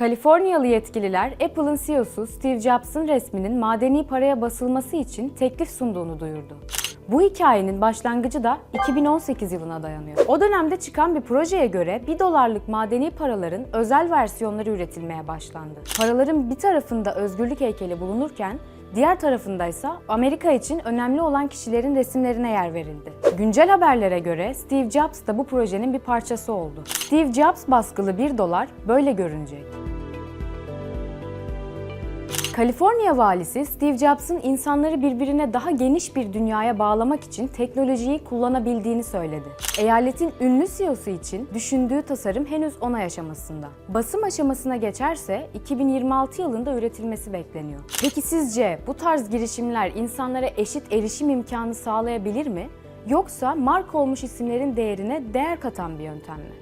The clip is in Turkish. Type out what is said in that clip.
Kaliforniyalı yetkililer Apple'ın CEO'su Steve Jobs'ın resminin madeni paraya basılması için teklif sunduğunu duyurdu. Bu hikayenin başlangıcı da 2018 yılına dayanıyor. O dönemde çıkan bir projeye göre 1 dolarlık madeni paraların özel versiyonları üretilmeye başlandı. Paraların bir tarafında özgürlük heykeli bulunurken Diğer tarafındaysa Amerika için önemli olan kişilerin resimlerine yer verildi. Güncel haberlere göre Steve Jobs da bu projenin bir parçası oldu. Steve Jobs baskılı 1 dolar böyle görünecek. Kaliforniya valisi Steve Jobs'ın insanları birbirine daha geniş bir dünyaya bağlamak için teknolojiyi kullanabildiğini söyledi. Eyaletin ünlü CEO'su için düşündüğü tasarım henüz onay aşamasında. Basım aşamasına geçerse 2026 yılında üretilmesi bekleniyor. Peki sizce bu tarz girişimler insanlara eşit erişim imkanı sağlayabilir mi? Yoksa marka olmuş isimlerin değerine değer katan bir yöntem mi?